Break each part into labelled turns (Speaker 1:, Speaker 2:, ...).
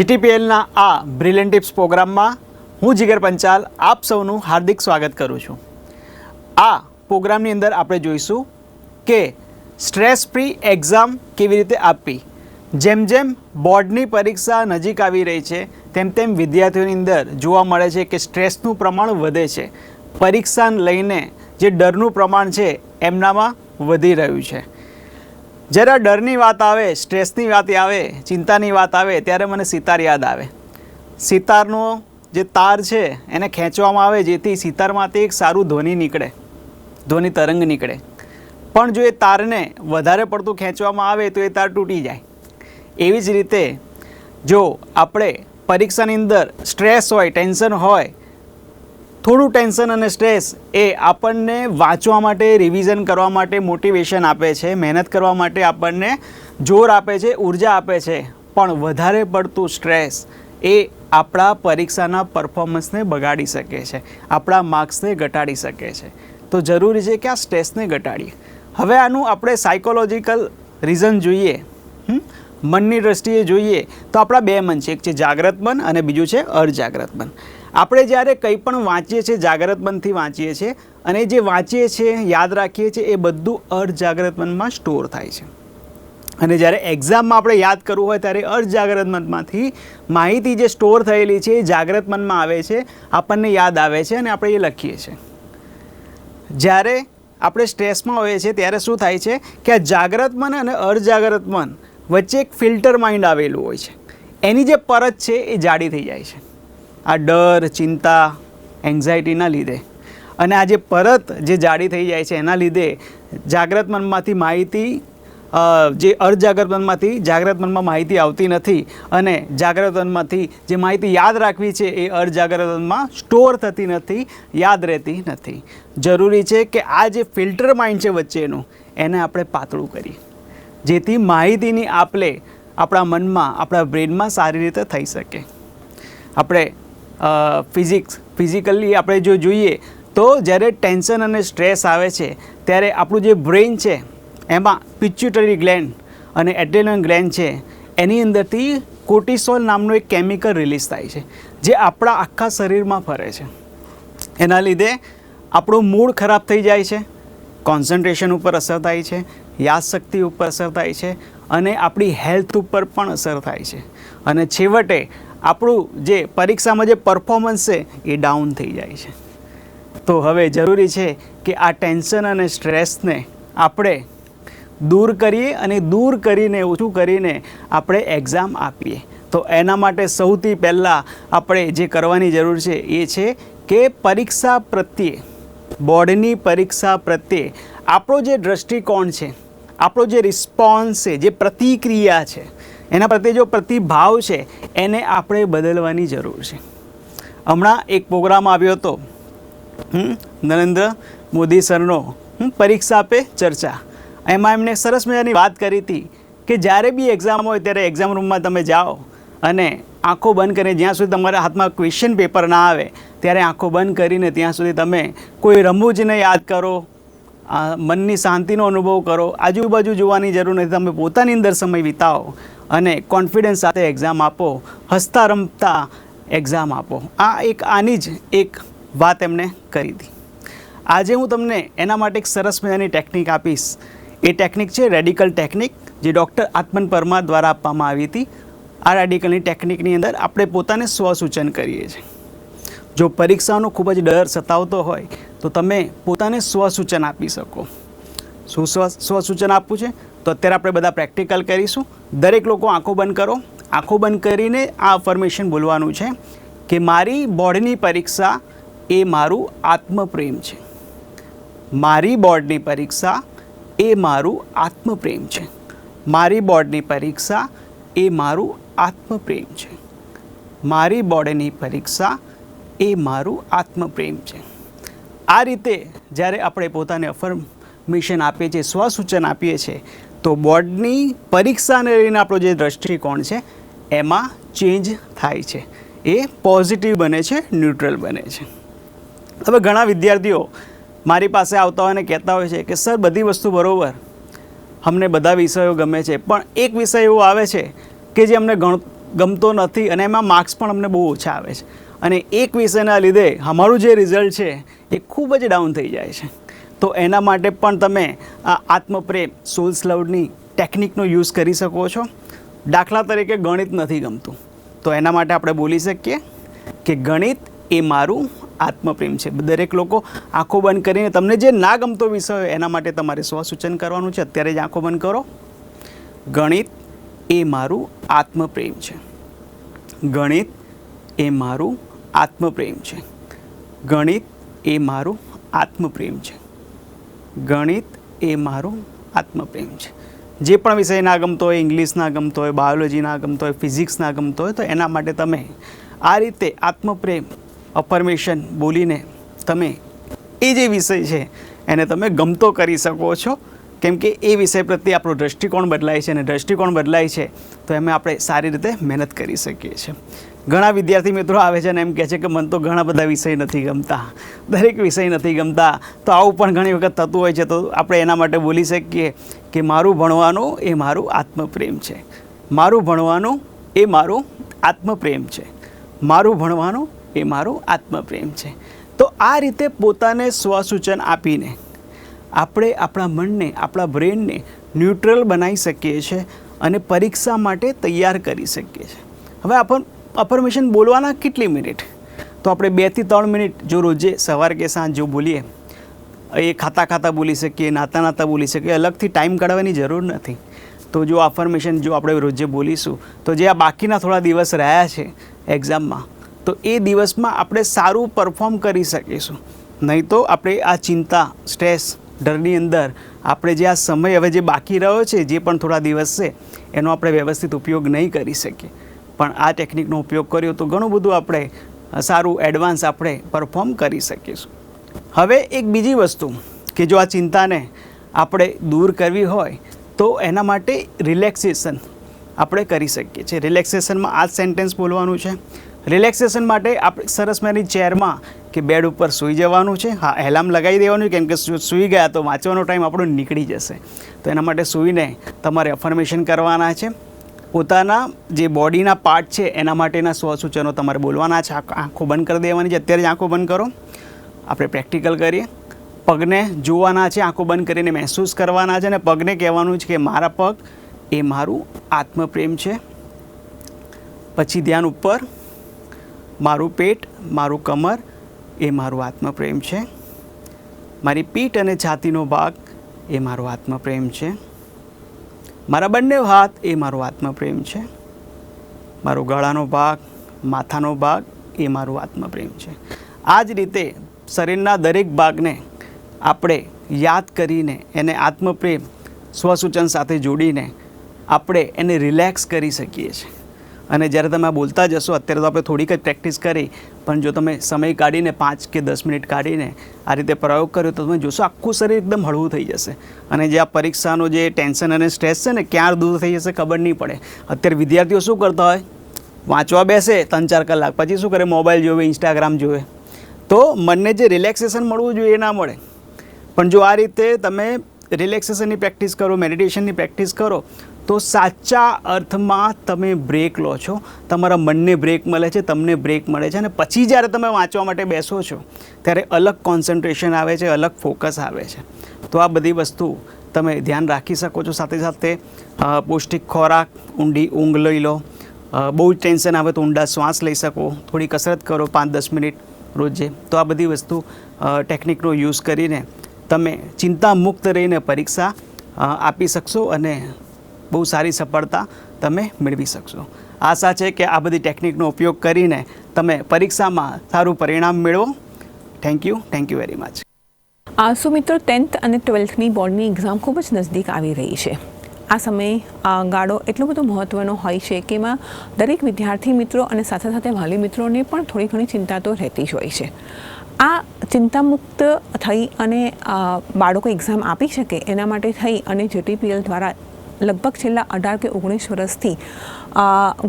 Speaker 1: જીટીપીએલના આ બ્રિલિયન ટિપ્સ પ્રોગ્રામમાં હું જીગર પંચાલ આપ સૌનું હાર્દિક સ્વાગત કરું છું. આ પ્રોગ્રામની અંદર આપણે જોઈશું કે સ્ટ્રેસ ફ્રી એક્ઝામ કેવી રીતે આપવી. જેમ જેમ બોર્ડની પરીક્ષા નજીક આવી રહી છે, તેમ તેમ વિદ્યાર્થીઓની અંદર જોવા મળે છે કે સ્ટ્રેસનું પ્રમાણ વધે છે. પરીક્ષાને લઈને જે ડરનું પ્રમાણ છે, એમનામાં વધી રહ્યું છે. જ્યારે ડરની વાત આવે, સ્ટ્રેસની વાત આવે, ચિંતાની વાત આવે, ત્યારે મને સિતાર યાદ આવે. સિતારનો જે તાર છે, એને ખેંચવામાં આવે, જેથી સિતારમાંથી એક સારું ધ્વનિ નીકળે, ધ્વનિ તરંગ નીકળે. પણ જો એ તારને વધારે પડતું ખેંચવામાં આવે, તો એ તાર તૂટી જાય. એવી જ રીતે જો આપણે પરીક્ષાની અંદર સ્ટ્રેસ હોય, ટેન્શન હોય થોડું ટેન્શન અને સ્ટ્રેસ એ આપણને વાંચવા માટે રિવિઝન કરવા માટે મોટિવેશન આપે છે, મહેનત કરવા માટે આપણને જોર આપે છે, ઊર્જા આપે છે. પણ વધારે પડતું સ્ટ્રેસ એ આપણા પરીક્ષાના પરફોર્મન્સને બગાડી શકે છે, આપણા માર્ક્સને ઘટાડી શકે છે. તો જરૂરી છે કે આ સ્ટ્રેસને ઘટાડીએ. હવે આનું આપણે સાયકોલોજીકલ રીઝન જોઈએ? મનની દ્રષ્ટિએ જોઈએ તો આપણા બે મન છે. એક છે જાગ્રત મન અને બીજું છે અર્ધજાગ્રત મન. આપણે જ્યારે કંઈ પણ વાંચીએ છીએ જાગ્રત મનથી વાંચીએ છીએ, અને જે વાંચીએ છીએ, યાદ રાખીએ છીએ, એ બધું અર્ધજાગ્રત મનમાં સ્ટોર થાય છે. અને જ્યારે એક્ઝામમાં આપણે યાદ કરવું હોય, ત્યારે અર્ધજાગ્રત મનમાંથી માહિતી જે સ્ટોર થયેલી છે, એ જાગ્રત મનમાં આવે છે, આપણને યાદ આવે છે, અને આપણે એ લખીએ છીએ. જ્યારે આપણે સ્ટ્રેસમાં હોઈએ છીએ, ત્યારે શું થાય છે કે આ જાગ્રત મન અને અર્ધજાગ્રત મન વચ્ચે એક ફિલ્ટર માઇન્ડ આવેલું હોય છે. એની જે પરત છે, એ જાડી થઈ જાય છે. આ ડર, ચિંતા એન્ઝાયટીના લીધે. અને આ જે પરત જે જાડી થઈ જાય છે એના લીધે જાગ્રત મનમાંથી માહિતી જે અર્ધજાગ્રત મનમાંથી જાગ્રત મનમાં માહિતી આવતી નથી અને જાગ્રત મનમાંથી જે માહિતી યાદ રાખવી છે એ અર્ધજાગ્રત મનમાં સ્ટોર થતી નથી, યાદ રહેતી નથી. જરૂરી છે કે આ જે ફિલ્ટર માઇન્ડ છે વચ્ચેનું, એને આપણે પાતળું કરીએ. જેથી માહિતીની આપલે આપણા મનમાં, આપણા બ્રેનમાં સારી રીતે થઈ શકે. આપણે ફિઝિક્સ ફિઝિકલી આપણે જો જોઈએ તો જ્યારે ટેન્શન અને સ્ટ્રેસ આવે છે, ત્યારે આપણું જે બ્રેઇન છે, એમાં પિચ્યુટરી ગ્લેન્ડ અને એડ્રેનલ ગ્લેન્ડ છે, એની અંદરથી કોર્ટિસોલ નામનું એક કેમિકલ રિલીઝ થાય છે, જે આપણા આખા શરીરમાં ફરે છે. એના લીધે આપણું મૂડ ખરાબ થઈ જાય છે કોન્સન્ટ્રેશન ઉપર અસર થાય છે યાદશક્તિ ઉપર અસર થાય છે અને આપણી હેલ્થ ઉપર પણ અસર થાય છે. અને છેવટે આપણું જે પરીક્ષામાં જે પરફોર્મન્સ છે, એ ડાઉન થઈ જાય છે. તો હવે જરૂરી છે કે આ ટેન્શન અને સ્ટ્રેસને આપણે દૂર કરીએ અને દૂર કરીને, ઓછું કરીને આપણે એક્ઝામ આપીએ. તો એના માટે સૌથી પહેલાં આપણે જે કરવાની જરૂર છે, એ છે કે પરીક્ષા પ્રત્યે, બોર્ડની પરીક્ષા પ્રત્યે આપણો જે દૃષ્ટિકોણ છે, આપણો જે રિસ્પોન્સ છે, જે પ્રતિક્રિયા છે એના પ્રત્યે જો પ્રતિભાવ છે, એને આપણે બદલવાની જરૂર છે. હમણાં એક પ્રોગ્રામ આવ્યો હતો. નરેન્દ્ર મોદી સરનો પરીક્ષા પે ચર્ચા. એમાં એમણે સરસ મજાની વાત કરી હતી કે જ્યારે બી એક્ઝામ હોય ત્યારે એક્ઝામ રૂમમાં તમે જાઓ અને આંખો બંધ કરીને જ્યાં સુધી તમારા હાથમાં ક્વેશ્ચન પેપર ના આવે, ત્યારે આંખો બંધ કરીને ત્યાં સુધી તમે કોઈ રમૂજને યાદ કરો મનની શાંતિનો અનુભવ કરો. આજુબાજુ જોવાની જરૂર નથી. તમે પોતાની અંદર સમય વિતાવો. અને કોન્ફિડન્સ સાથે એક્ઝામ આપો હસતા રમતા એક્ઝામ આપો. આ એક આની જ એક વાત એમણે કરી હતી. આજે હું તમને એના માટે એક સરસ મજાની ટેકનિક આપીશ. એ ટેકનિક છે રેડિકલ ટેકનિક જે ડૉક્ટર આત્મન પરમાર દ્વારા આપવામાં આવી હતી. આ રેડિકલની ટેકનિકની અંદર આપણે પોતાને સ્વસૂચન કરીએ છીએ. જો પરીક્ષાનો ખૂબ જ ડર સતાવતો હોય, તો તમે પોતાને સ્વસૂચન આપી શકો. શું સ્વ, સ્વસૂચન આપવું છે? તો અત્યારે આપણે બધા પ્રેક્ટિકલ કરીશું. દરેક લોકો આંખો બંધ કરો. આંખો બંધ કરીને આ અફર્મેશન બોલવાનું છે કે મારી બોર્ડની પરીક્ષા એ મારું આત્મપ્રેમ છે. મારી બોર્ડની પરીક્ષા એ મારું આત્મપ્રેમ છે. મારી બોર્ડની પરીક્ષા એ મારું આત્મપ્રેમ છે. મારી બોર્ડની પરીક્ષા એ મારું આત્મપ્રેમ છે. આ રીતે જ્યારે આપણે પોતાને અફર્મેશન આપીએ છીએ, સ્વસૂચન આપીએ છીએ તો બોર્ડની પરીક્ષાને લઈને આપણો જે દ્રષ્ટિકોણ છે, એમાં ચેન્જ થાય છે. એ પોઝિટિવ બને છે ન્યુટ્રલ બને છે. હવે ઘણા વિદ્યાર્થીઓ મારી પાસે આવતા હોય અને કહેતા હોય છે કે, સર, બધી વસ્તુ બરાબર. અમને બધા વિષયો ગમે છે. પણ એક વિષય એવો આવે છે કે જે અમને ગમતો નથી અને એમાં માર્ક્સ પણ અમને બહુ ઓછા આવે છે. અને એક વિષયના લીધે અમારું જે રિઝલ્ટ છે, એ ખૂબ જ ડાઉન થઈ જાય છે. તો એના માટે પણ તમે આ આત્મપ્રેમ સોલ્સ લવની ટેકનિકનો યુઝ કરી શકો છો. દાખલા તરીકે ગણિત નથી ગમતું. તો એના માટે આપણે બોલી શકીએ કે ગણિત એ મારું આત્મપ્રેમ છે. દરેક લોકો આંખો બંધ કરીને તમને જે ના ગમતો વિષય હોય એના માટે તમારે સ્વસૂચન કરવાનું છે. અત્યારે જ આંખો બંધ કરો. ગણિત એ મારું આત્મપ્રેમ છે. ગણિત એ મારું આત્મપ્રેમ છે. ગણિત એ મારું આત્મપ્રેમ છે. ગણિત એ મારું આત્મપ્રેમ છે. જે પણ વિષય ના ગમતો હોય ઇંગ્લિશ ના ગમતો હોય બાયોલોજી ના ગમતો હોય ફિઝિક્સ ના ગમતો હોય, તો એના માટે તમે આ રીતે આત્મપ્રેમ અફર્મેશન બોલીને તમે એ જે વિષય છે, એને તમે ગમતો કરી શકો છો. કેમ કે એ વિષય પ્રત્યે આપણો દૃષ્ટિકોણ બદલાય છે અને દૃષ્ટિકોણ બદલાય છે, તો એમાં આપણે સારી રીતે મહેનત કરી શકીએ છીએ. ઘણા વિદ્યાર્થી મિત્રો આવે છે અને એમ કહે છે કે મને તો ઘણા બધા વિષય નથી ગમતા. દરેક વિષય નથી ગમતા. તો આવું પણ ઘણી વખત થતું હોય છે. તો આપણે એના માટે બોલી શકીએ કે મારું ભણવાનું એ મારું આત્મપ્રેમ છે. મારું ભણવાનું એ મારું આત્મપ્રેમ છે. મારું ભણવાનું એ મારું આત્મપ્રેમ છે. તો આ રીતે પોતાને સ્વસૂચન આપીને આપણે આપણા મનને, આપણા બ્રેનને ન્યુટ્રલ બનાવી શકીએ છીએ અને પરીક્ષા માટે તૈયાર કરી શકીએ છીએ હવે આપણ અફર્મેશન બોલવાના કેટલી મિનિટ? તો આપણે બેથી ત્રણ મિનિટ જો રોજે સવાર કે સાંજ જો બોલીએ, એ ખાતા ખાતા બોલી શકીએ, નાતા નાતા બોલી શકીએ, અલગથી ટાઈમ કાઢવાની જરૂર નથી. તો જો અફર્મેશન જો આપણે રોજે બોલીશું, તો જે આ બાકીના થોડા દિવસ રહ્યા છે એક્ઝામમાં, તો એ દિવસમાં આપણે સારું પરફોર્મ કરી શકીશું. નહીં તો આપણે આ ચિંતા, સ્ટ્રેસ, ડરની અંદર આપણે જે આ સમય હવે જે બાકી રહ્યો છે, જે પણ થોડા દિવસ છે, એનો આપણે વ્યવસ્થિત ઉપયોગ નહીં કરી શકીએ. પણ આ ટેકનિકનો ઉપયોગ કર્યો તો ઘણું બધું આપણે સારું એડવાન્સ આપણે પરફોર્મ કરી શકીશું. હવે એક બીજી વસ્તુ કે જો આ ચિંતાને આપણે દૂર કરવી હોય, તો એના માટે રિલેક્સેશન આપણે કરી શકીએ છીએ. રિલેક્સેશનમાં આ સેન્ટેન્સ બોલવાનું છે. રિલેક્સેશન માટે આપણે સરસ મજાની ચેરમાં કે બેડ ઉપર સૂઈ જવાનું છે. હા એલાર્મ લગાવી દેવાનું કેમ કે સૂઈ ગયા તો વાંચવાનો ટાઈમ આપણો નીકળી જશે. તો એના માટે સૂઈને તમારે અફર્મેશન કરવાના છે. પોતાના જે બોડીના પાર્ટ છે, એના માટેના સ્વસૂચનો તમારે બોલવાના છે. આંખ- બંધ કરી દેવાની છે. અત્યારે જ આંખો બંધ કરો. આપણે પ્રેક્ટિકલ કરીએ. પગને જોવાના છે, આંખો બંધ કરીને મહેસૂસ કરવાના છે અને પગને કહેવાનું છે કે મારા પગ એ મારું આત્મપ્રેમ છે. પછી ધ્યાન ઉપર. મારું પેટ, મારું કમર એ મારું આત્મપ્રેમ છે. મારી પીઠ અને છાતીનો ભાગ એ મારો આત્મપ્રેમ છે. મારા બંને હાથ એ મારો આત્મપ્રેમ છે. મારો ગળાનો ભાગ, માથાનો ભાગ એ મારું આત્મપ્રેમ છે. આ જ રીતે શરીરના દરેક ભાગને આપણે યાદ કરીને એને આત્મપ્રેમ સ્વસૂચન સાથે જોડીને આપણે એને રિલેક્સ કરી શકીએ છીએ. અને જ્યારે તમે આ બોલતા જશો, અત્યારે તો આપણે થોડીક જ પ્રેક્ટિસ કરી, પણ જો તમે સમય કાઢીને પાંચ કે દસ મિનિટ કાઢીને આ રીતે પ્રયોગ કર્યો, તો તમે જોશો આખું શરીર એકદમ હળવું થઈ જશે. અને જે આ પરીક્ષાનો જે ટેન્શન અને સ્ટ્રેસ છે ને ક્યાં દૂર થઈ જશે ખબર નહીં પડે. અત્યારે વિદ્યાર્થીઓ શું કરતા હોય? વાંચવા બેસે ત્રણ ચાર કલાક, પછી શું કરે? મોબાઈલ જોવે ઇન્સ્ટાગ્રામ જોવે. તો મનને જે રિલેક્સેશન મળવું જોઈએ એ ના મળે. પણ જો આ રીતે તમે રિલેક્સેશનની પ્રેક્ટિસ કરો મેડિટેશનની પ્રેક્ટિસ કરો તો સાચા અર્થમાં તમે બ્રેક લો છો. તમારા મનને બ્રેક મળે છે, તમને બ્રેક મળે છે અને પછી જ્યારે તમે વાંચવા માટે બેસો છો, ત્યારે અલગ કોન્સન્ટ્રેશન આવે છે, અલગ ફોકસ આવે છે. તો આ બધી વસ્તુ તમે ધ્યાન રાખી શકો છો. સાથે સાથે પૌષ્ટિક ખોરાક, ઊંડી ઊંઘ લઈ લો. બહુ જ ટેન્શન આવે તો ઊંડા શ્વાસ લઈ શકો. થોડી કસરત કરો પાંચ દસ મિનિટ રોજે. તો આ બધી વસ્તુ ટેકનિકનો યુઝ કરીને તમે ચિંતા મુક્ત રહીને પરીક્ષા આપી શકશો અને બહુ સારી સફળતા તમે મેળવી શકશો. આશા છે કે આ બધી ટેકનિકનો ઉપયોગ કરીને તમે પરીક્ષામાં સારું પરિણામ મેળવો. Thank you thank you very much
Speaker 2: so મિત્રો ટેન્થ અને ટ્વેલ્થની બોર્ડની એક્ઝામ ખૂબ જ નજદીક આવી રહી છે. આ સમયે ગાળો એટલો બધો મહત્ત્વનો હોય છે કે એમાં દરેક વિદ્યાર્થી મિત્રો અને સાથે સાથે વાલી મિત્રોને પણ થોડી ઘણી ચિંતા તો રહેતી જ હોય છે. આ ચિંતામુક્ત થઈ અને બાળકો એક્ઝામ આપી શકે એના માટે થઈ અને જેટીપીએલ દ્વારા લગભગ છેલ્લા અઢાર કે ઓગણીસ વર્ષથી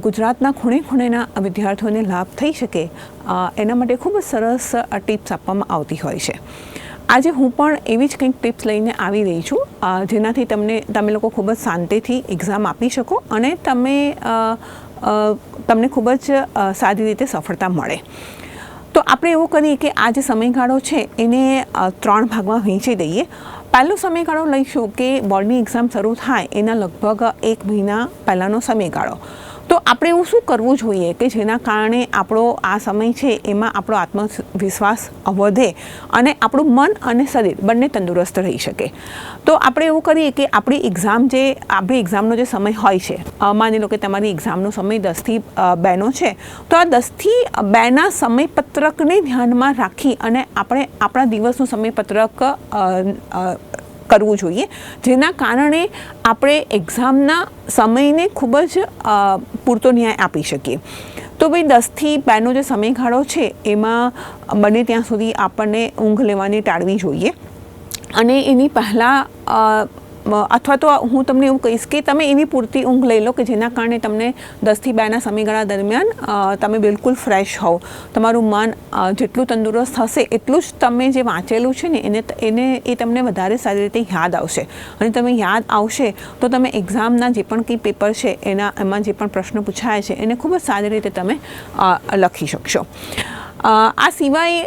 Speaker 2: ગુજરાતના ખૂણે ખૂણેના વિદ્યાર્થીઓને લાભ થઈ શકે એના માટે ખૂબ જ સરસ ટિપ્સ આપવામાં આવતી હોય છે. આજે હું પણ એવી જ કંઈક ટિપ્સ લઈને આવી રહી છું જેનાથી તમને, તમે લોકો ખૂબ જ શાંતિથી એક્ઝામ આપી શકો અને તમે તમને ખૂબ જ સારી રીતે સફળતા મળે. તો આપણે એવું કરીએ કે આ જે સમયગાળો છે એને ત્રણ ભાગમાં વહેંચી દઈએ. પહેલો સમયગાળો લઈશું કે બોર્ડની એક્ઝામ શરૂ થાય એના લગભગ એક મહિના પહેલાંનો સમયગાળો. તો આપણે એવું શું કરવું જોઈએ કે જેના કારણે આપણો આ સમય છે એમાં આપણો આત્મવિશ્વાસ વધે અને આપણું મન અને શરીર બંને તંદુરસ્ત રહી શકે? તો આપણે એવું કરીએ કે આપણી એક્ઝામ જે, આપણી એક્ઝામનો જે સમય હોય છે માની લો કે તમારી એક્ઝામનો સમય દસથી બેનો છે, તો આ દસથી બેના સમયપત્રકને ધ્યાનમાં રાખી અને આપણે આપણા દિવસનું સમયપત્રક કરવું જોઈએ. જેના કારણે આપણે એક્ઝામના સમયને ખૂબ જ પૂરતો ન્યાય આપી શકીએ. તો ભાઈ દસથી બેનો જે સમયગાળો છે, એમાં બને ત્યાં સુધી આપણને ઊંઘ લેવાની ટાળવી જોઈએ. અને એની પહેલાં અથવા તો હું તમને એવું કહીશ કે તમે એવી પૂરતી ઊંઘ લઈ લો કે જેના કારણે તમને દસથી બેના સમયગાળા દરમિયાન તમે બિલકુલ ફ્રેશ હોવ. તમારું મન જેટલું તંદુરસ્ત હશે એટલું જ તમે જે વાંચેલું છે ને, એને એને એ તમને વધારે સારી રીતે યાદ આવશે. અને તમે યાદ આવશે તો તમે એક્ઝામના જે પણ કંઈ પેપર છે એના, એમાં જે પણ પ્રશ્નો પૂછાય છે એને ખૂબ જ સારી રીતે તમે લખી શકશો. આ સિવાય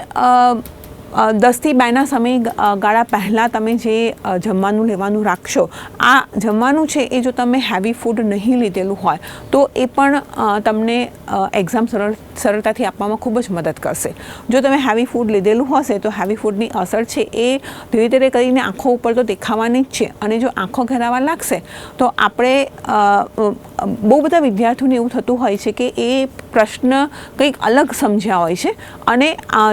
Speaker 2: દસથી બેના સમય ગાળા પહેલાં તમે જે જમવાનું લેવાનું રાખશો, આ જમવાનું છે એ જો તમે હેવી ફૂડ નહીં લીધેલું હોય, તો એ પણ તમને એક્ઝામ સરળ સરળતાથી આપવામાં ખૂબ જ મદદ કરશે. જો તમે હેવી ફૂડ લીધેલું હશે, તો હેવી ફૂડની અસર છે એ ધીરે ધીરે કરીને આંખો ઉપર તો દેખાવાની જ છે અને જો આંખો ઘેરાવા લાગશે, તો આપણે બહુ બધા વિદ્યાર્થીઓને એવું થતું હોય છે કે એ પ્રશ્ન કંઈક અલગ સમજ્યા હોય છે અને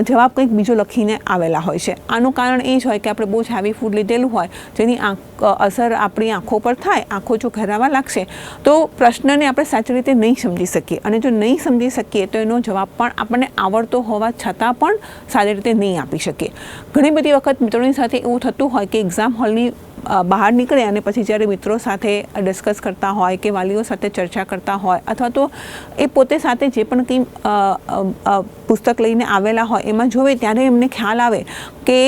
Speaker 2: જવાબ કંઈક બીજો લખીને આવેલા હોય છે. આનું કારણ એ જ હોય કે આપણે બહુ જ હેવી ફૂડ લીધેલું હોય, જેની આંખ અસર આપણી આંખો પર થાય, આંખો જો ઘેરાવા લાગશે, તો પ્રશ્નને આપણે સાચી રીતે નહીં સમજી શકીએ. અને જો નહીં સમજી શકીએ, તો એનો જવાબ પણ આપણને આવડતો હોવા છતાં પણ સારી રીતે નહીં આપી શકીએ. ઘણી બધી વખત મિત્રોની સાથે એવું થતું હોય કે એક્ઝામ હોલની બહાર નીકળે અને પછી જ્યારે મિત્રો સાથે ડિસ્કસ કરતા હોય કે વાલીઓ સાથે ચર્ચા કરતા હોય અથવા તો એ પોતે સાથે જે પણ કંઈ પુસ્તક લઈને આવેલા હોય એમાં જોવે ત્યારે એમને ખ્યાલ આવે કે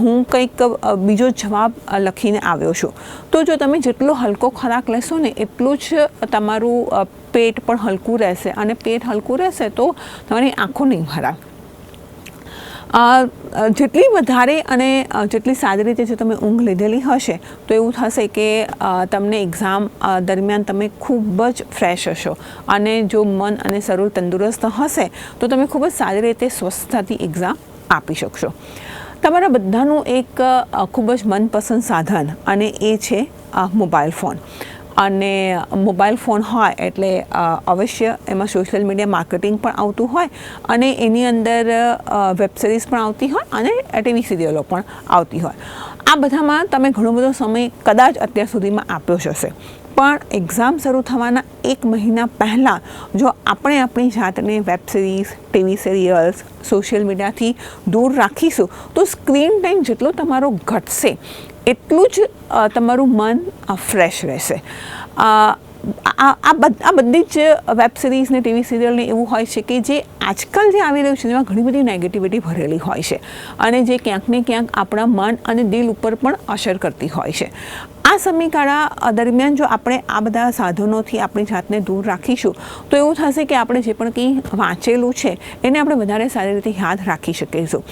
Speaker 2: હું કંઈક બીજો જવાબ લખીને આવ્યો છું. તો જો તમે જેટલો હલકો ખોરાક લેશો ને એટલું જ તમારું પેટ પણ હલકું રહેશે અને પેટ હલકું રહેશે તો તમારી આંખો નહીં ભરાય. જેટલી વધારે અને જેટલી સારી રીતે જો તમે ઊંઘ લીધેલી હશે, તો એવું થશે કે તમને એક્ઝામ દરમિયાન તમે ખૂબ જ ફ્રેશ હશો. અને જો મન અને શરીર તંદુરસ્ત હશે, તો તમે ખૂબ જ સારી રીતે સ્વસ્થતાથી એક્ઝામ આપી શકશો. તમારા બધાનું એક ખૂબ જ મનપસંદ સાધન અને એ છે મોબાઈલ ફોન અને મોબાઈલ ફોન હોય એટલે અવશ્ય એમાં સોશિયલ મીડિયા માર્કેટિંગ પણ આવતું હોય અને એની અંદર વેબ સિરીઝ પણ આવતી હોય અને ટીવી સિરિયલો પણ આવતી હોય. આ બધામાં તમે ઘણો બધો સમય કદાચ અત્યાર સુધીમાં આપ્યો જ હશે. પણ એક્ઝામ શરૂ થવાના એક મહિના પહેલાં જો આપણે આપણી જાતને web series, TV serials, social મીડિયાથી દૂર રાખીશું, તો સ્ક્રીન ટાઈમ જેટલો તમારો ઘટશે એટલું જ તમારું મન ફ્રેશ રહેશે. આ આ બધી જ વેબ સિરીઝ ને ટીવી સિરિયલને એવું હોય છે કે જે આજકાલ જે આવી રહ્યું છે એમાં ઘણી બધી નેગેટિવિટી ભરેલી હોય છે અને જે ક્યાંક ને ક્યાંક આપણા મન અને દિલ ઉપર પણ અસર કરતી હોય છે. આ સમયગાળા દરમિયાન જો આપણે આ બધા સાધનોથી આપણી જાતને દૂર રાખીશું, તો એવું થશે કે આપણે જે પણ કંઈ વાંચેલું છે, એને આપણે વધારે સારી રીતે યાદ રાખી શકીશું.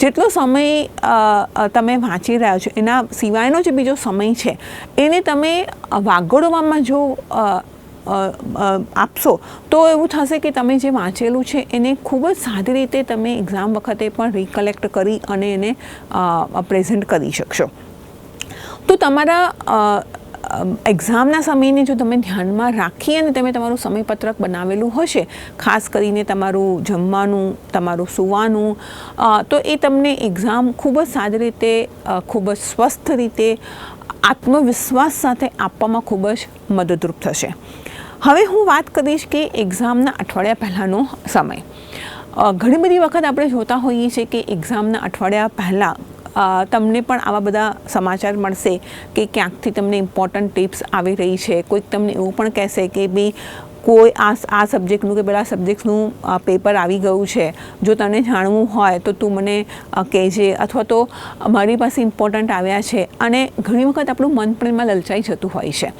Speaker 2: જેટલો સમય તમે વાંચી રહ્યા છો, એના સિવાયનો જે બીજો સમય છે, એને તમે વાગોળવામાં જો આપશો, તો એવું થશે કે તમે જે વાંચેલું છે, એને ખૂબ જ સારી રીતે તમે એક્ઝામ વખતે પણ રિકલેક્ટ કરી અને એને પ્રેઝન્ટ કરી શકશો. તો તમારા એક્ઝામના સમયને જો તમે ધ્યાનમાં રાખી અને તમે તમારું સમયપત્રક બનાવેલું હશે, ખાસ કરીને તમારું જમવાનું, તમારું સૂવાનું તો એ તમને એક્ઝામ ખૂબ જ સારી રીતે ખૂબ જ સ્વસ્થ રીતે, આત્મવિશ્વાસ સાથે આપવામાં ખૂબ જ મદદરૂપ થશે. હવે હું વાત કરીશ કે એક્ઝામના અઠવાડિયા પહેલાંનો સમય. ઘણી બધી વખત આપણે જોતા હોઈએ છીએ કે એક્ઝામના અઠવાડિયા પહેલાં તમને પણ આવા બધા સમાચાર મળશે કે ક્યાંકથી તમને ઇમ્પોર્ટન્ટ ટિપ્સ આવી રહી છે. કોઈક તમને એવું પણ કહેશે કે બી કોઈ આ આ સબ્જેક્ટનું કે પેલા સબ્જેક્ટનું પેપર આવી ગયું છે. જો તને જાણવું હોય તો તું મને કહેજે અથવા તો મારી પાસે ઇમ્પોર્ટન્ટ આવ્યા છે. અને ઘણી વખત આપણું મન પણ એમાં લલચાઈ જતું હોય છે.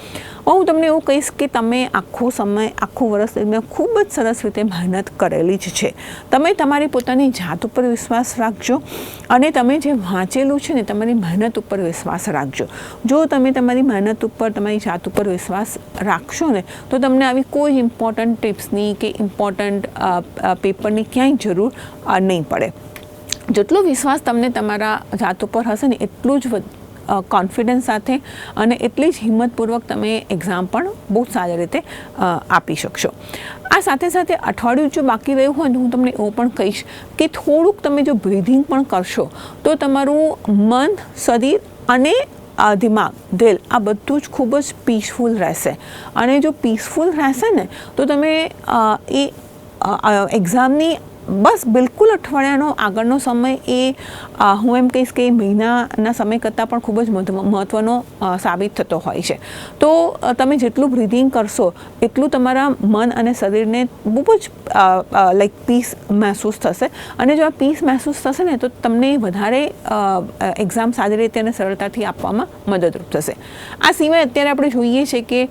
Speaker 2: હું તમને એવું કહીશ કે તમે આખો સમય, આખું વર્ષ દરમિયાન ખૂબ જ સરસ રીતે મહેનત કરેલી જ છે. તમે તમારી પોતાની જાત ઉપર વિશ્વાસ રાખજો અને તમે જે વાંચેલું છે ને, તમારી મહેનત ઉપર વિશ્વાસ રાખજો. જો તમે તમારી મહેનત ઉપર, તમારી જાત ઉપર વિશ્વાસ રાખશો ને, તો તમને આવી કોઈ ઇમ્પોર્ટન્ટ ટિપ્સની કે ઇમ્પોર્ટન્ટ પેપરની ક્યાંય જરૂર નહીં પડે. જેટલો વિશ્વાસ તમને તમારા જાત ઉપર હશે ને, એટલું જ કોન્ફિડન્સ સાથે અને એટલી જ હિંમતપૂર્વક તમે એક્ઝામ પણ બહુ સારી રીતે આપી શકશો. આ સાથે સાથે અઠવાડિયું જો બાકી રહ્યું હોય તો હું તમને એવું પણ કહીશ કે થોડુંક તમે જો બ્રિધિંગ પણ કરશો, તો તમારું મન, શરીર અને દિમાગ, દિલ આ બધું જ ખૂબ જ પીસફુલ રહેશે. અને જો પીસફુલ રહેશે ને, તો તમે એ એક્ઝામની બસ બિલકુલ અઠવાડિયાનો આગળનો સમય એ હું એમ કહીશ કે મહિનાના સમય કરતાં પણ ખૂબ જ મહત્ત્વનો સાબિત થતો હોય છે. તો તમે જેટલું બ્રિધિંગ કરશો, એટલું તમારા મન અને શરીરને બહુ જ લાઈક પીસ મહેસૂસ થશે. અને જો આ પીસ મહેસૂસ થશે ને, તો તમને વધારે એક્ઝામ સારી રીતે અને સરળતાથી આપવામાં મદદરૂપ થશે. આ સિવાય અત્યારે આપણે જોઈએ છે કે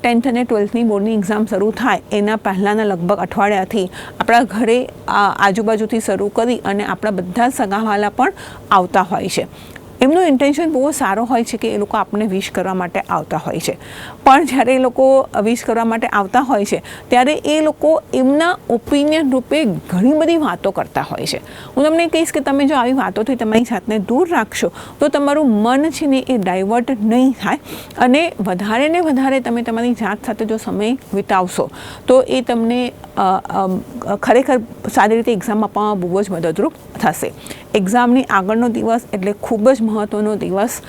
Speaker 2: ટેન્થ અને ટ્વેલ્થની બોર્ડની એક્ઝામ શરૂ થાય એના પહેલાંના લગભગ અઠવાડિયાથી આપણા ઘરે આજુબાજુથી શરૂ કરી અને આપણા બધા સગાવાલા પણ આવતા હોય છે. એમનું ઇન્ટેન્શન બહુ સારો હોય છે કે એ લોકો આપણને વિશ કરવા માટે આવતા હોય છે. પણ જ્યારે એ લોકો વિશ કરવા માટે આવતા હોય છે, ત્યારે એ લોકો એમના ઓપિનિયન રૂપે ઘણી બધી વાતો કરતા હોય છે. હું તમને કહીશ કે તમે જો આવી વાતોથી તમારી જાતને દૂર રાખશો, તો તમારું મન છે ને એ ડાયવર્ટ નહીં થાય અને વધારે ને વધારે તમે તમારી જાત સાથે જો સમય વિતાવશો, તો એ તમને ખરેખર સારી રીતે એક્ઝામ આપવામાં બહુ જ મદદરૂપ થશે. એક્ઝામની આગળનો દિવસ એટલે ખૂબ જ મહત્ત્વનો દિવસ.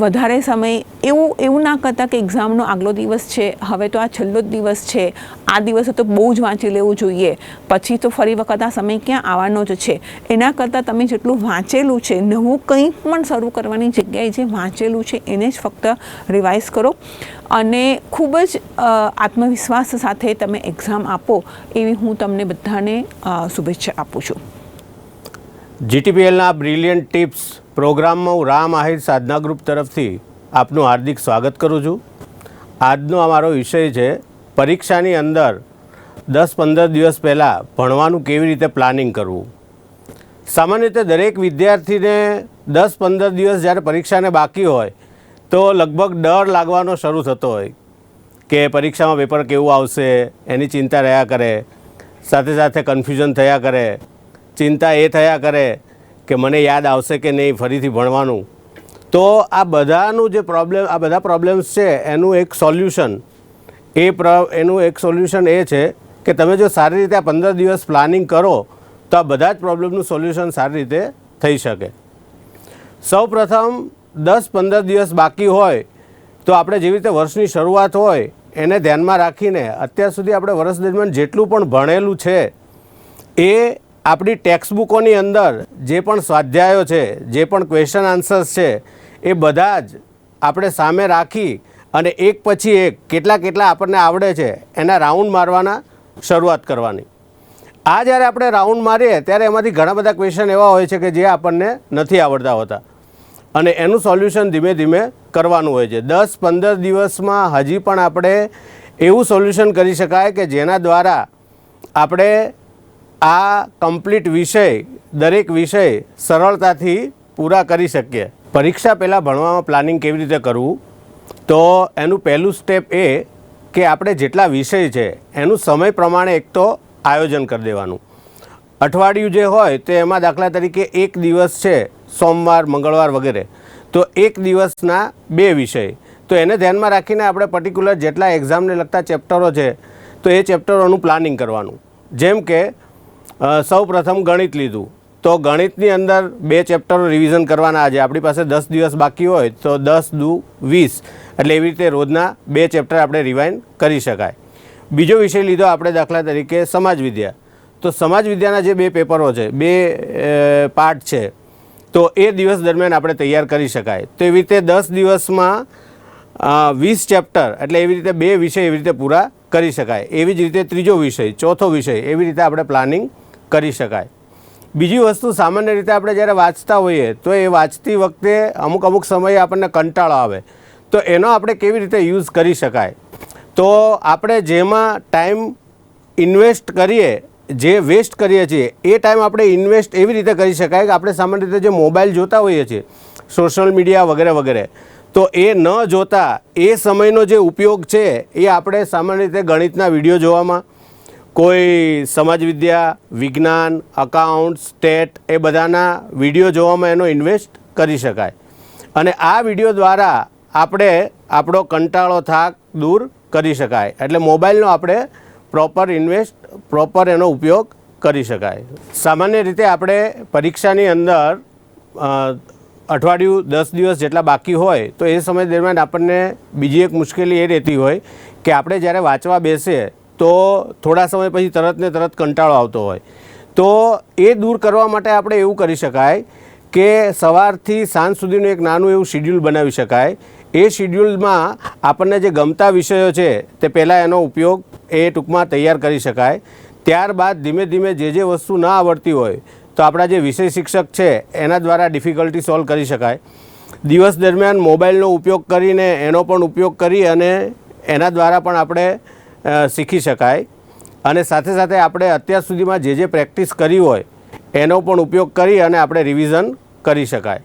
Speaker 2: વધારે સમય એવું એવું ના કરતાં કે એક્ઝામનો આગલો દિવસ છે, હવે તો આ છેલ્લો જ દિવસ છે, આ દિવસે તો બહુ જ વાંચી લેવું જોઈએ. પછી તો ફરી વખત આ સમય ક્યાં આવવાનો જ છે. એના કરતાં તમે જેટલું વાંચેલું છે, નવું કંઈ પણ શરૂ કરવાની જગ્યાએ જે વાંચેલું છે, એને જ ફક્ત રિવાઇઝ કરો. અને ખૂબ જ આત્મવિશ્વાસ સાથે તમે એક્ઝામ આપો, એવી હું તમને બધાને શુભેચ્છા આપું છું.
Speaker 3: જીટીપીએલના બ્રિલિયન્ટ ટિપ્સ પ્રોગ્રામમાં હું રામ આહિર સાધના ગ્રુપ તરફથી આપનું હાર્દિક સ્વાગત કરું છું. આજનો અમારો વિષય છે, પરીક્ષાની અંદર દસ પંદર દિવસ પહેલાં ભણવાનું કેવી રીતે પ્લાનિંગ કરવું. સામાન્ય રીતે દરેક વિદ્યાર્થીને દસ પંદર દિવસ જ્યારે પરીક્ષાને બાકી હોય, તો લગભગ ડર લાગવાનો શરૂ થતો હોય કે પરીક્ષામાં પેપર કેવું આવશે, એની ચિંતા રહ્યા કરે, સાથે સાથે કન્ફ્યુઝન થયા કરે ચિંતા એ થયા કરે કે મને યાદ આવશે કે નહીં ફરીથી ભણવાનું. તો આ બધાનું જે પ્રોબ્લેમ આ બધા પ્રોબ્લેમ્સ છે, એનું એક સોલ્યુશન એ પ્ર, એનું એક સોલ્યુશન એ છે કે તમે જો સારી રીતે આ પંદર દિવસ પ્લાનિંગ કરો, તો આ બધા જ પ્રોબ્લેમનું સોલ્યુશન સારી રીતે થઈ શકે. સૌ પ્રથમ દસ પંદર દિવસ બાકી હોય, તો આપણે જેવી રીતે વર્ષની શરૂઆત હોય, એને ધ્યાનમાં રાખીને અત્યાર સુધી આપણે વર્ષ દરમિયાન જેટલું પણ ભણેલું છે, એ આપણી ટેક્સ્ટ બુકોની અંદર જે પણ સ્વાધ્યાયો છે, જે પણ ક્વેશ્ચન આન્સર્સ છે, એ બધા જ આપણે સામે રાખી અને એક પછી એક કેટલા કેટલા આપણને આવડે છે, એના રાઉન્ડ મારવાના શરૂઆત કરવાની. આ જ્યારે આપણે રાઉન્ડ મારીએ, ત્યારે એમાંથી ઘણા બધા ક્વેશ્ચન એવા હોય છે કે જે આપણને નથી આવડતા હોતા. અને એનું સોલ્યુશન ધીમે ધીમે કરવાનું હોય છે. દસ પંદર દિવસમાં હજી પણ આપણે એવું સોલ્યુશન કરી શકાય કે જેના દ્વારા આપણે આ કમ્પ્લીટ વિષય, દરેક વિષય સરળતાથી પૂરા કરી શકીએ. પરીક્ષા પહેલાં ભણવામાં પ્લાનિંગ કેવી રીતે કરવું? તો એનું પહેલું સ્ટેપ એ કે આપણે જેટલા વિષય છે, એનું સમય પ્રમાણે એક તો આયોજન કરી દેવાનું. અઠવાડિયું જે હોય તો એમાં દાખલા તરીકે એક દિવસ છે, સોમવાર, મંગળવાર વગેરે. તો એક દિવસના બે વિષય. તો એને ધ્યાનમાં રાખીને આપણે પર્ટિક્યુલર જેટલા એક્ઝામને લગતા ચેપ્ટરો છે, તો એ ચેપ્ટરોનું પ્લાનિંગ કરવાનું. જેમ કે સૌ પ્રથમ ગણિત લીધું. તો ગણિતની અંદર બે ચેપ્ટરો રિવિઝન કરવાના આજે. આપણી પાસે દસ દિવસ બાકી હોય તો દસ દુ વીસ. એટલે એવી રીતે રોજના બે ચેપ્ટર આપણે રિવાઇન કરી શકાય. બીજો વિષય લીધો આપણે દાખલા તરીકે સમાજ વિદ્યા. તો સમાજ વિદ્યાના જે બે પેપરો છે, બે પાર્ટ છે, તો એ દિવસ દરમિયાન આપણે તૈયાર કરી શકાય. તો એવી રીતે દસ દિવસમાં વીસ ચેપ્ટર, એટલે એવી રીતે બે વિષય એવી રીતે પૂરા કરી શકાય. એવી જ રીતે ત્રીજો વિષય, ચોથો વિષય, એવી રીતે આપણે પ્લાનિંગ કરી શકાય. બીજી વસ્તુ સામાન્ય રીતે આપણે જ્યારે વાંચતા હોઈએ, તો એ વાંચતી વખતે અમુક અમુક સમયે આપણને કંટાળો આવે. તો એનો આપણે કેવી રીતે યુઝ કરી શકાય? તો આપણે જેમાં ટાઈમ ઇન્વેસ્ટ કરીએ, જે વેસ્ટ કરીએ છીએ, એ ટાઈમ આપણે ઇન્વેસ્ટ એવી રીતે કરી શકાય કે આપણે સામાન્ય રીતે જે મોબાઈલ જોતા હોઈએ છીએ, સોશિયલ મીડિયા વગેરે વગેરે, તો એ ન જોતા એ સમયનો જે ઉપયોગ છે એ આપણે સામાન્ય રીતે ગણિતના વીડિયો જોવામાં કોઈ સમાજવિદ્યા વિજ્ઞાન અકાઉન્ટ સ્ટેટ એ બધાના વીડિયો જોવામાં એનો ઇન્વેસ્ટ કરી શકાય. અને આ વીડિયો દ્વારા આપણે આપણો કંટાળો થાક દૂર કરી શકાય. એટલે મોબાઈલનો આપણે પ્રોપર ઇન્વેસ્ટ પ્રોપર એનો ઉપયોગ કરી શકાય. સામાન્ય રીતે આપણે પરીક્ષાની અંદર અઠવાડિયું દસ દિવસ જેટલા બાકી હોય, તો એ સમય દરમિયાન આપણને બીજી એક મુશ્કેલી એ રહેતી હોય કે આપણે જ્યારે વાંચવા બેસીએ તો થોડા સમય પછી તરત ને તરત કંટાળો આવતો હોય. તો એ દૂર કરવા માટે આપણે એવું કરી શકાય કે સવારથી સાંજ સુધીનું એક નાનું એવું શિડ્યુલ બનાવી શકાય. એ શિડ્યુલમાં આપણને જે ગમતા વિષયો છે તે પહેલાં એનો ઉપયોગ એ ટૂંકમાં તૈયાર કરી શકાય. ત્યારબાદ ધીમે ધીમે જે જે વસ્તુ ના આવડતી હોય તો આપણા જે વિષય શિક્ષક છે એના દ્વારા ડિફિકલ્ટી સોલ્વ કરી શકાય. દિવસ દરમિયાન મોબાઈલનો ઉપયોગ કરીને એનો પણ ઉપયોગ કરી અને એના દ્વારા પણ આપણે શીખી શકાય. અને સાથે સાથે આપણે અત્યાર સુધીમાં જે જે પ્રેક્ટિસ કરી હોય, એનો પણ ઉપયોગ કરી અને આપણે રિવિઝન કરી શકાય.